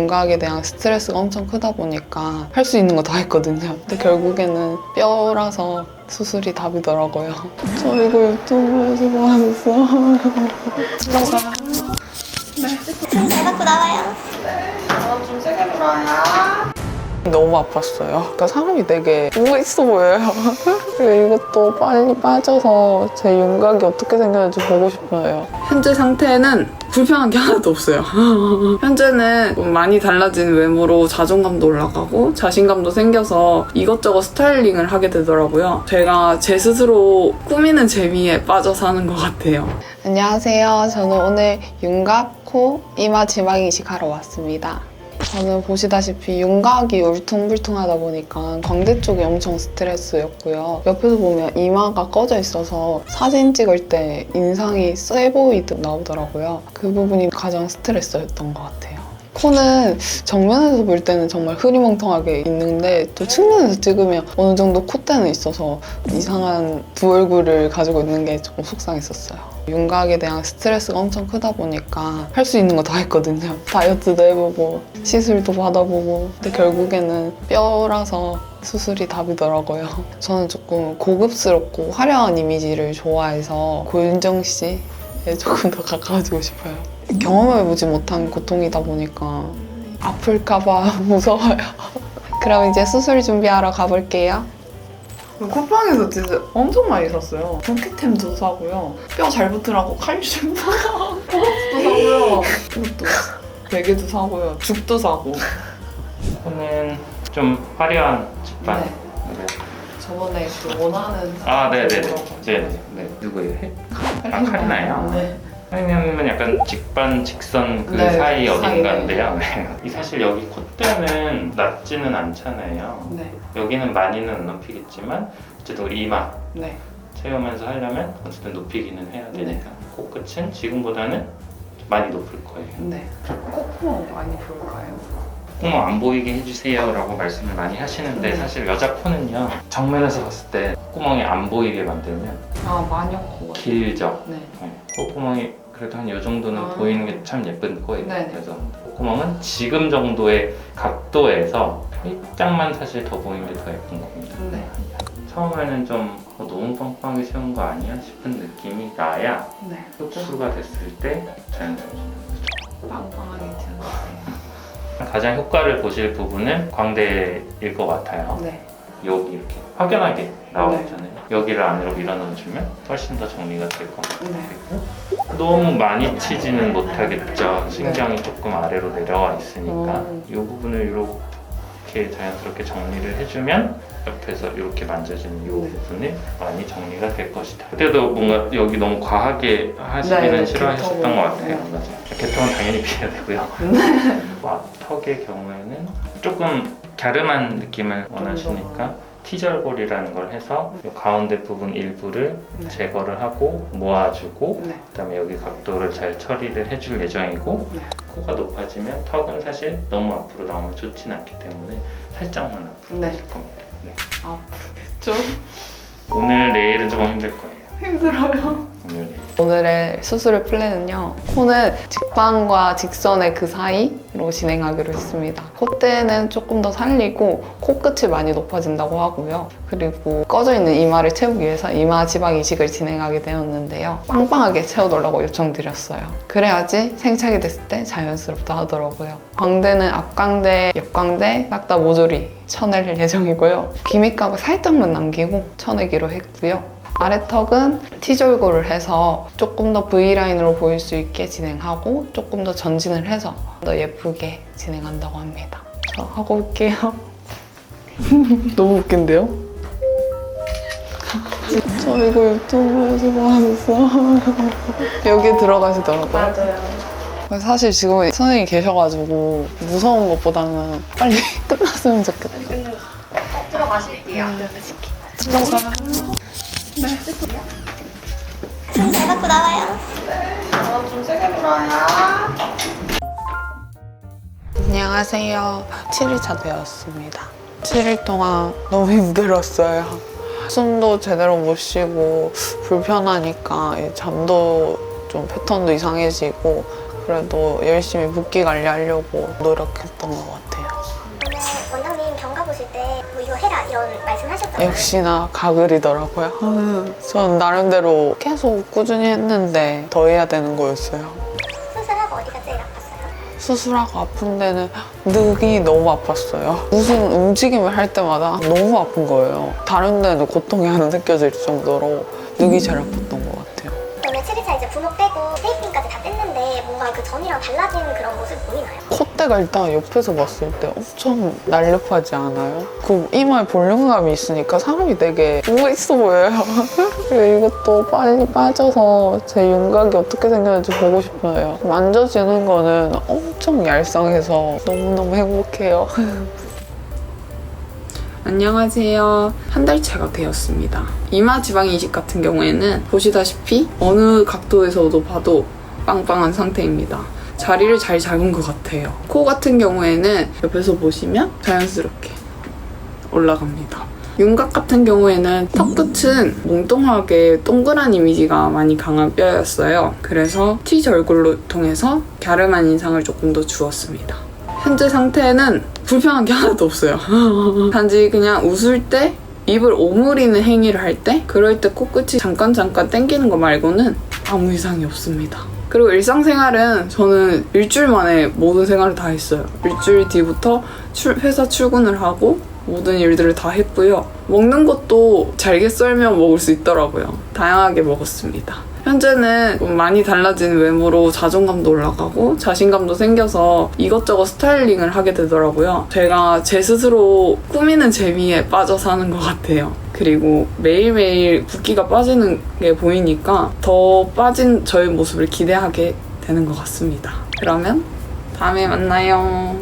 윤곽에 대한 스트레스가 엄청 크다 보니까 할 수 있는 거 다 했거든요. 근데 결국에는 뼈라서 수술이 답이더라고요. 저 이거 유튜브에서 봤어. 들어가. 잘 받고 나와요. 좀 세게 불어요. 너무 아팠어요. 그러니까 사람이 되게 뭔가 있어 보여요. 그리고 이것도 빨리 빠져서 제 윤곽이 어떻게 생겼는지 보고 싶어요. 현재 상태는 불편한 게 하나도 없어요. 현재는 많이 달라진 외모로 자존감도 올라가고 자신감도 생겨서 이것저것 스타일링을 하게 되더라고요. 제가 제 스스로 꾸미는 재미에 빠져서 하는 것 같아요. 안녕하세요. 저는 오늘 윤곽, 코, 이마 지방 이식하러 왔습니다. 저는 보시다시피 윤곽이 울퉁불퉁하다 보니까 광대 쪽이 엄청 스트레스였고요. 옆에서 보면 이마가 꺼져 있어서 사진 찍을 때 인상이 세 보이듯 나오더라고요. 그 부분이 가장 스트레스였던 것 같아요. 코는 정면에서 볼 때는 정말 흐리멍텅하게 있는데 또 측면에서 찍으면 어느 정도 콧대는 있어서 이상한 두 얼굴을 가지고 있는 게 조금 속상했었어요. 윤곽에 대한 스트레스가 엄청 크다 보니까 할 수 있는 거 다 했거든요. 다이어트도 해보고 시술도 받아보고 근데 결국에는 뼈라서 수술이 답이더라고요. 저는 조금 고급스럽고 화려한 이미지를 좋아해서 고윤정 씨에 조금 더 가까워지고 싶어요. 경험해보지 못한 고통이다 보니까 아플까봐 무서워요. 그럼 이제 수술 준비하러 가볼게요. 쿠팡에서 진짜 엄청 많이 샀어요. 경기템도 사고요. 뼈 잘 붙으라고 칼슘도 사고, 도 사고요. 이것도 베개도 사고요. 죽도 사고. 저는 좀 화려한 집반. 네. 저번에 그 원하는 아, 네, 네, 네. 그거. 네, 네. 네. 누구예요? 아, 카리나요? 네. 카리나는 약간 직반, 직선 그 네, 사이 사이에. 어딘가인데요. 네. 이 사실 여기 콧대는 낮지는 않잖아요. 네. 여기는 많이는 안 높이겠지만 어쨌든 이마 네. 채우면서 하려면 어쨌든 높이기는 해야 되니까 코끝은 지금보다는 좀 많이 높을 거예요. 네. 콧구멍 많이 볼까요? 콧구멍 안 보이게 해주세요 라고 말씀을 많이 하시는데 네. 사실 여자 코는요 정면에서 봤을 때 콧구멍이 안 보이게 만들면 아, 마녀코. 길죠. 네. 네. 콧구멍이 그래도 한 이 정도는 아. 보이는 게 참 예쁜 코예요. 네네. 그래서 콧구멍은 지금 정도의 각도에서 살짝만 사실 더 보이는 게 더 예쁜 겁니다. 네. 처음에는 좀 어, 너무 빵빵하게 세운 거 아니야 싶은 느낌이 나야 네. 흡수가 됐을 때 자연스럽죠. 빵빵하게 튀어나와요. 가장 효과를 보실 부분은 광대일 것 같아요. 네. 여기 이렇게 확연하게 나오잖아요. 여기를 안으로 밀어넣어주면 훨씬 더 정리가 될 것 같아요. 네. 너무 많이 치지는 못하겠죠. 신경이 조금 아래로 내려와 있으니까 음. 이 부분을 이렇게 자연스럽게 정리를 해주면 옆에서 이렇게 만져지는 이 네. 부분이 많이 정리가 될 것이다. 그때도 뭔가 여기 너무 과하게 하시기는 네, 싫어하셨던 개통은. 것 같아요. 네. 맞아요. 개통은 당연히 피해야 되고요. 턱의 경우에는 조금 갸름한 느낌을 원하시니까 티절골이라는 걸 해서 이 가운데 부분 일부를 네. 제거를 하고 모아주고 네. 그다음에 여기 각도를 잘 처리를 해줄 예정이고 네. 코가 높아지면 턱은 사실 너무 앞으로 나오면 좋진 않기 때문에 살짝만 앞으로 네. 가실 겁니다. 네. 좀 오늘 내일은 조금 힘들 거예요. 힘들어요. 오늘의 수술의 플랜은요. 코는 직방과 직선의 그 사이로 진행하기로 했습니다. 콧대는 조금 더 살리고 코끝이 많이 높아진다고 하고요. 그리고 꺼져 있는 이마를 채우기 위해서 이마 지방 이식을 진행하게 되었는데요. 빵빵하게 채워달라고 요청드렸어요. 그래야지 생착이 됐을 때 자연스럽다 하더라고요. 광대는 앞광대, 옆광대 싹다 모조리 쳐낼 예정이고요. 기미값을 살짝만 남기고 쳐내기로 했고요. 아래턱은 T절골을 해서 조금 더 V라인으로 보일 수 있게 진행하고 조금 더 전진을 해서 더 예쁘게 진행한다고 합니다. 저 하고 올게요. 너무 웃긴데요? 저 이거 유튜브에서 봤어. 여기 들어가시더라고요. 맞아요. 사실 지금 선생님이 계셔가지고 무서운 것보다는 빨리 끝났으면 좋겠다. 들어가실게요. 들어가. 잘 받고 나와요. 좀 세게 불어요. 안녕하세요. 7일차 되었습니다. 7일 동안 너무 힘들었어요. 숨도 제대로 못 쉬고 불편하니까 이 잠도 좀 패턴도 이상해지고 그래도 열심히 붓기 관리하려고 노력했던 것 같아요. 역시나 가글이더라고요. 음, 전 나름대로 계속 꾸준히 했는데 더 해야 되는 거였어요. 수술하고 어디가 제일 아팠어요? 수술하고 아픈 데는 늑이 너무 아팠어요. 무슨 움직임을 할 때마다 너무 아픈 거예요. 다른 데는 고통이 안 느껴질 정도로 늑이 제일 같아요. 달라진 그런 모습 보이나요? 콧대가 일단 옆에서 봤을 때 엄청 날렵하지 않아요? 그 이마에 볼륨감이 있으니까 사람이 되게 뭔가 있어 보여요. 그리고 이것도 빨리 빠져서 제 윤곽이 어떻게 생겼는지 보고 싶어요. 만져지는 거는 엄청 얄쌍해서 너무너무 행복해요. 안녕하세요. 한 달차가 되었습니다. 이마 지방 이식 같은 경우에는 보시다시피 어느 각도에서도 봐도 빵빵한 상태입니다. 자리를 잘 잡은 것 같아요. 코 같은 경우에는 옆에서 보시면 자연스럽게 올라갑니다. 윤곽 같은 경우에는 턱 끝은 몽뚱하게 동그란 이미지가 많이 강한 뼈였어요. 그래서 T字얼굴로 통해서 갸름한 인상을 조금 더 주었습니다. 현재 상태는 불편한 게 하나도 없어요. 단지 그냥 웃을 때 입을 오므리는 행위를 할 때 그럴 때 코끝이 잠깐 잠깐 당기는 거 말고는 아무 이상이 없습니다. 그리고 일상생활은 저는 일주일 만에 모든 생활을 다 했어요. 일주일 뒤부터 출- 회사 출근을 하고 모든 일들을 다 했고요. 먹는 것도 잘게 썰면 먹을 수 있더라고요. 다양하게 먹었습니다. 현재는 좀 많이 달라진 외모로 자존감도 올라가고 자신감도 생겨서 이것저것 스타일링을 하게 되더라고요. 제가 제 스스로 꾸미는 재미에 빠져 사는 것 같아요. 그리고 매일매일 붓기가 빠지는 게 보이니까 더 빠진 저의 모습을 기대하게 되는 것 같습니다. 그러면 다음에 만나요.